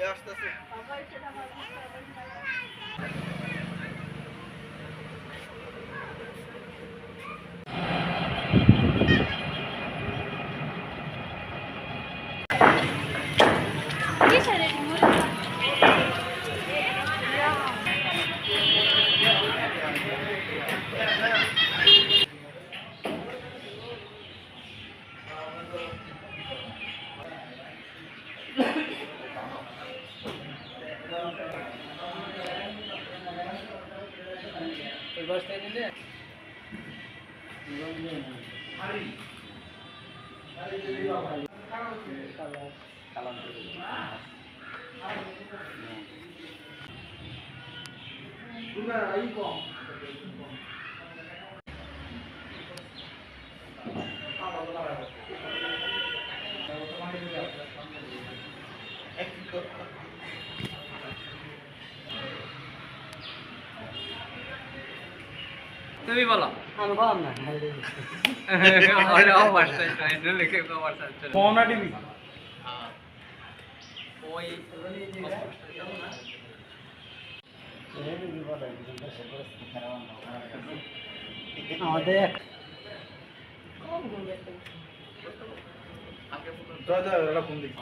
না হুম দেবো তুমি বলো। আমি বললাম না ওরে ও মাস্টার এটা লিখে কো মাস্টার চলে পৌনা ডিবি হ্যাঁ ওই আমাদের যা যা এরা কোন দিক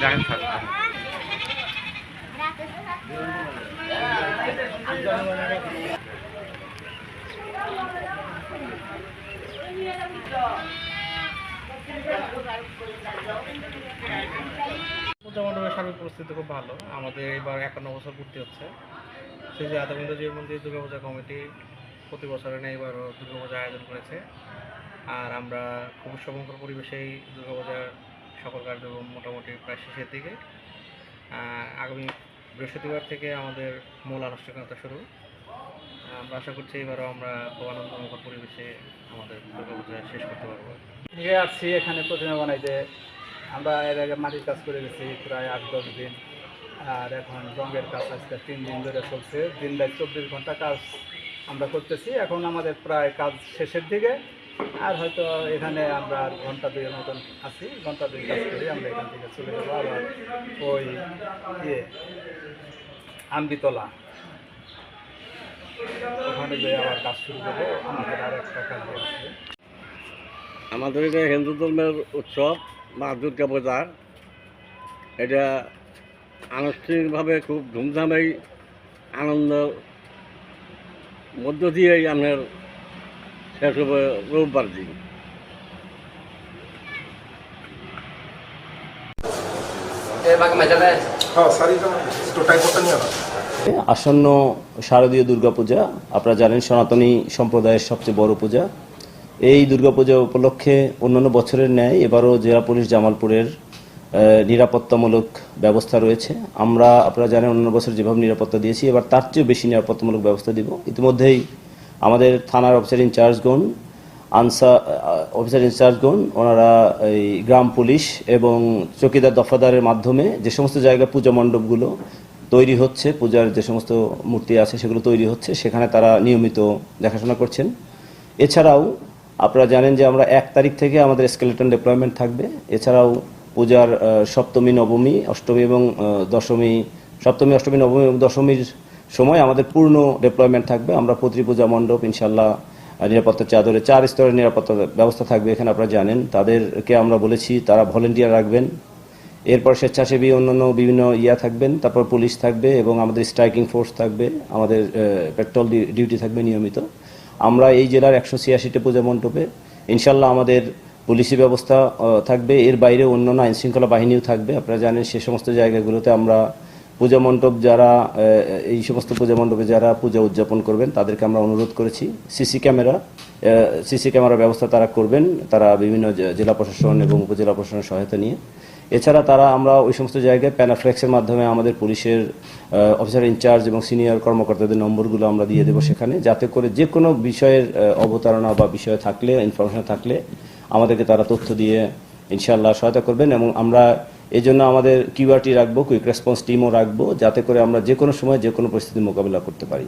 দেখেন সার্বিক পরিস্থিতি খুব ভালো। আমাদের এবার একান্ন বছর পূর্তি হচ্ছে। সেই যে আদাবিন্দ জীব মন্দির, দুর্গাপূজা কমিটি প্রতি বছরে নেই এবারও দুর্গাপূজা আয়োজন করেছে। আর আমরা খুব সমগ্র পরিবেশেই দুর্গাপূজার সকল কার্যক্রম মোটামুটি প্রায় শেষের দিকে। আগামী বৃহস্পতিবার থেকে আমাদের মূল আনুষ্ঠানিকতা শুরু। আমরা আশা করছি এবারও আমরা খুব আনন্দমুখর পরিবেশে আমাদের দুর্গাপূজা শেষ করতে পারব। থেকে আসছি এখানে প্রতিমা বানাইতে, আমরা এর আগে মাটির কাজ করে গেছি প্রায় আট, দশ দিন। আর এখন রঙের কাজ আজকে তিন দিন ধরে চলছে। দিন রাত চব্বিশ ঘণ্টা কাজ আমরা করতেছি। এখন আমাদের প্রায় কাজ শেষের দিকে। আর হয়তো এখানে আমরা ঘণ্টা দুইয়ের মতন আছি, ঘণ্টা দুই কাজ করি আমরা এখান থেকে চলে যাব আবার ওই ইয়ে আম্বিতলা। ওখানে গিয়ে আবার কাজ শুরু করব, আমাদের আর একটা কাজ আছে। আমাদের এটা হিন্দু ধর্মের উৎসব, মা দুর্গা পূজা এটা আনুষ্ঠানিকভাবে খুব ধুমধামেই আনন্দ মধ্য দিয়েই হবে রোববার দিন হ্যাঁ আসন্ন শারদীয় দুর্গাপূজা আপনারা জানেন সনাতনী সম্প্রদায়ের সবচেয়ে বড় পূজা। এই দুর্গাপূজা উপলক্ষে অন্যান্য বছরের ন্যায় এবারও জেলা পুলিশ জামালপুরের নিরাপত্তামূলক ব্যবস্থা রয়েছে। আমরা আপনারা জানেন অন্যান্য বছর যেভাবে নিরাপত্তা দিয়েছি এবার তার চেয়েও বেশি নিরাপত্তামূলক ব্যবস্থা দিব। ইতিমধ্যেই আমাদের থানার অফিসার ইনচার্জগণ আনসার অফিসার ইনচার্জগণ ওনারা এই গ্রাম পুলিশ এবং চকিদার দফাদারের মাধ্যমে যে সমস্ত জায়গায় পূজা মণ্ডপগুলো তৈরি হচ্ছে, পূজার যে সমস্ত মূর্তি আছে সেগুলো তৈরি হচ্ছে, সেখানে তারা নিয়মিত দেখাশোনা করছেন। এছাড়াও আপনারা জানেন যে আমরা এক তারিখ থেকে আমাদের স্কেলেটন ডেপ্লয়মেন্ট থাকবে। এছাড়াও পূজার সপ্তমী, নবমী, অষ্টমী এবং দশমী, সপ্তমী, অষ্টমী, নবমী এবং দশমীর সময় আমাদের পূর্ণ ডেপ্লয়মেন্ট থাকবে। আমরা প্রতি পূজা মণ্ডপ ইনশাল্লাহ আহ, নিরাপত্তার চাদরে চার স্তরের নিরাপত্তা ব্যবস্থা থাকবে এখানে আপনারা জানেন। তাদেরকে আমরা বলেছি তারা ভলেন্টিয়ার রাখবেন। এরপর স্বেচ্ছাসেবী অন্যান্য বিভিন্ন ইয়া থাকবেন তারপর পুলিশ থাকবে এবং আমাদের স্ট্রাইকিং ফোর্স থাকবে আমাদের পেট্রোল ডিউটি থাকবে নিয়মিত। আমরা এই জেলার একশো ছিয়াশিটি পূজা মণ্ডপে ইনশাল্লাহ আমাদের পুলিশি ব্যবস্থা থাকবে। এর বাইরে অন্যান্য আইনশৃঙ্খলা বাহিনীও থাকবে। আপনারা জানেন সে সমস্ত জায়গাগুলোতে আমরা পূজা মণ্ডপ যারা এই সমস্ত পূজা মণ্ডপে যারা পূজা উদযাপন করবেন, তাদেরকে আমরা অনুরোধ করেছি। সিসি ক্যামেরা সিসি ক্যামেরা ব্যবস্থা তারা করবেন, তারা বিভিন্ন জেলা প্রশাসন এবং উপজেলা প্রশাসনের সহায়তা নিয়ে। এছাড়া তারা আমরা ওই সমস্ত জায়গায় প্যানাফ্লেক্সের মাধ্যমে আমাদের পুলিশের অফিসার ইনচার্জ এবং সিনিয়র কর্মকর্তাদের নম্বরগুলো আমরা দিয়ে দেবো সেখানে, যাতে করে যে কোনো বিষয়ের অবতারণা বা বিষয় থাকলে, ইনফরমেশন থাকলে আমাদেরকে তারা তথ্য দিয়ে ইনশাল্লাহ সহায়তা করবেন এবং আমরা এই জন্য আমাদের কিউআরটি রাখব, কুইক রেসপন্স টিমও রাখব, যাতে করে আমরা যে কোনো সময় যে কোনো পরিস্থিতির মোকাবিলা করতে পারি।